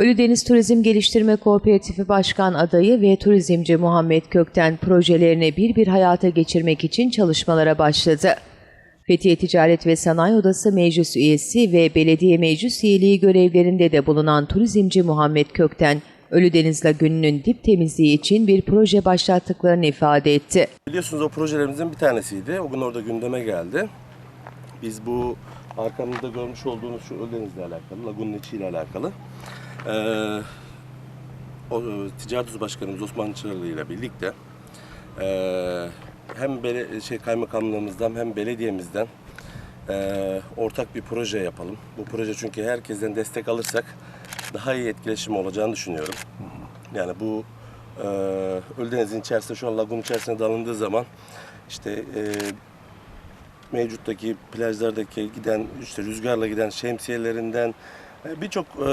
Ölüdeniz Turizm Geliştirme Kooperatifi Başkan adayı ve turizmci Muhammed Kökten projelerini bir bir hayata geçirmek için çalışmalara başladı. Fethiye Ticaret ve Sanayi Odası Meclis Üyesi ve Belediye Meclis Üyeliği görevlerinde de bulunan turizmci Muhammed Kökten, Ölüdeniz Lagünü'nün dip temizliği için bir proje başlattıklarını ifade etti. Biliyorsunuz o projelerimizin bir tanesiydi. O gün orada gündeme geldi. Biz bu arkamızda görmüş olduğunuz şu Öldeniz'le alakalı, lagunun içiyle alakalı. Eee, o, e, Ticaret Odası Başkanımız Osman Çığırlı ile birlikte eee, hem bele, şey kaymakamlığımızdan hem belediyemizden eee, ortak bir proje yapalım. Bu proje çünkü herkesten destek alırsak daha iyi etkileşim olacağını düşünüyorum. Yani bu e, Ölüdeniz'in içerisinde şu an lagun içerisine dalındığı zaman işte e, mevcuttaki plajlardaki giden işte rüzgarla giden şemsiyelerinden e, birçok e,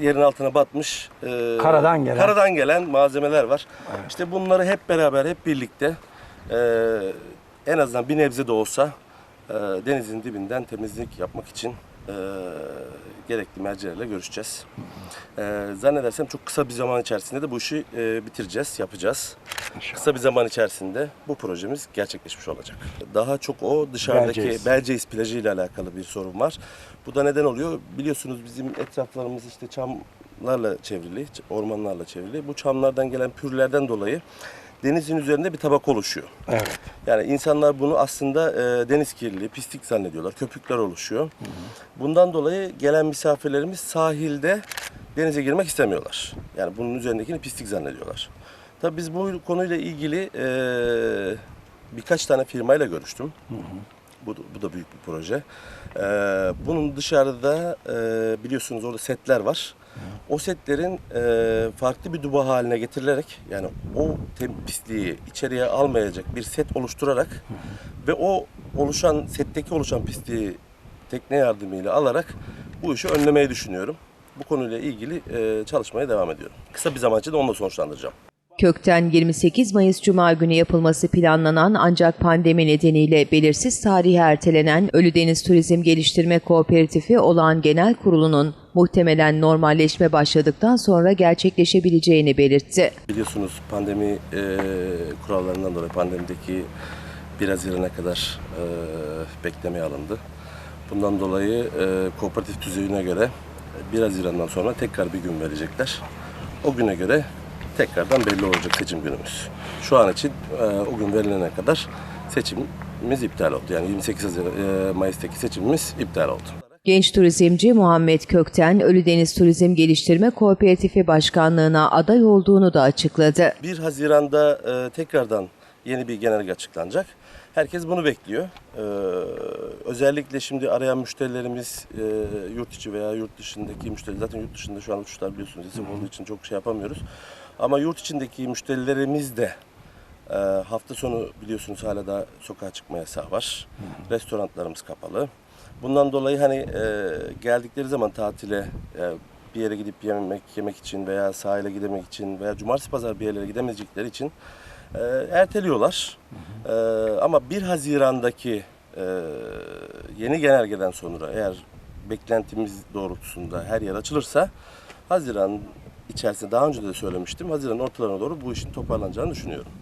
yerin altına batmış e, Karadan gelen. karadan gelen malzemeler var. İşte bunları hep beraber hep birlikte e, en azından bir nebze de olsa e, denizin dibinden temizlik yapmak için e, gerekli mercilerle görüşeceğiz. E, zannedersem çok kısa bir zaman içerisinde de bu işi e, bitireceğiz, yapacağız. Kısa bir zaman içerisinde bu projemiz gerçekleşmiş olacak. Daha çok o dışarıdaki. Belceis plajı ile alakalı bir sorun var. Bu da neden oluyor? Biliyorsunuz bizim etraflarımız işte çamlarla çevrili, ormanlarla çevrili. Bu çamlardan gelen pürlerden dolayı denizin üzerinde bir tabaka oluşuyor. Evet. Yani insanlar bunu aslında e, deniz kirliliği, pislik zannediyorlar. Köpükler oluşuyor. Bundan dolayı gelen misafirlerimiz sahilde denize girmek istemiyorlar. Yani bunun üzerindekini pislik zannediyorlar. Tabii biz bu konuyla ilgili e, birkaç tane firmayla görüştüm. Bu, bu da büyük bir proje. E, bunun dışarıda e, biliyorsunuz orada setler var. O setlerin e, farklı bir duba haline getirilerek yani o pisliği içeriye almayacak bir set oluşturarak ve o oluşan setteki oluşan pisliği tekne yardımıyla alarak bu işi önlemeyi düşünüyorum. Bu konuyla ilgili e, çalışmaya devam ediyorum. Kısa bir zaman içinde onu da sonuçlandıracağım. Kökten 28 Mayıs Cuma günü yapılması planlanan ancak pandemi nedeniyle belirsiz tarihe ertelenen Ölüdeniz Turizm Geliştirme Kooperatifi olan genel kurulunun muhtemelen normalleşme başladıktan sonra gerçekleşebileceğini belirtti. Biliyorsunuz pandemi e, kurallarından dolayı pandemideki 1 Haziran'a kadar e, beklemeye alındı. Bundan dolayı e, kooperatif düzeyine göre 1 Haziran'dan sonra tekrar bir gün verecekler. O güne göre tekrardan belli olacak seçim günümüz. Şu an için e, o gün verilene kadar seçimimiz iptal oldu. Yani 28 Haziran, e, Mayıs'taki seçimimiz iptal oldu. Genç turizmci Muhammed Kökten, Ölüdeniz Turizm Geliştirme Kooperatifi Başkanlığına aday olduğunu da açıkladı. 1 Haziran'da e, tekrardan yeni bir genelge açıklanacak. Herkes bunu bekliyor. E, özellikle şimdi arayan müşterilerimiz e, yurt içi veya yurt dışındaki müşteriler zaten yurt dışında şu an uçuşlar biliyorsunuz isim olduğu için çok şey yapamıyoruz. Ama yurt içindeki müşterilerimiz de e, hafta sonu biliyorsunuz hala da sokağa çıkma yasağı var. Restoranlarımız kapalı. Bundan dolayı hani e, geldikleri zaman tatile e, bir yere gidip yemek yemek için veya sahile gidemek için veya cumartesi pazar bir yerlere gidemeyecekleri için e, erteliyorlar. E, ama 1 Haziran'daki e, yeni genelgeden sonra eğer beklentimiz doğrultusunda her yer açılırsa Haziran içerisinde daha önce de söylemiştim. Haziran ortalarına doğru bu işin toparlanacağını düşünüyorum.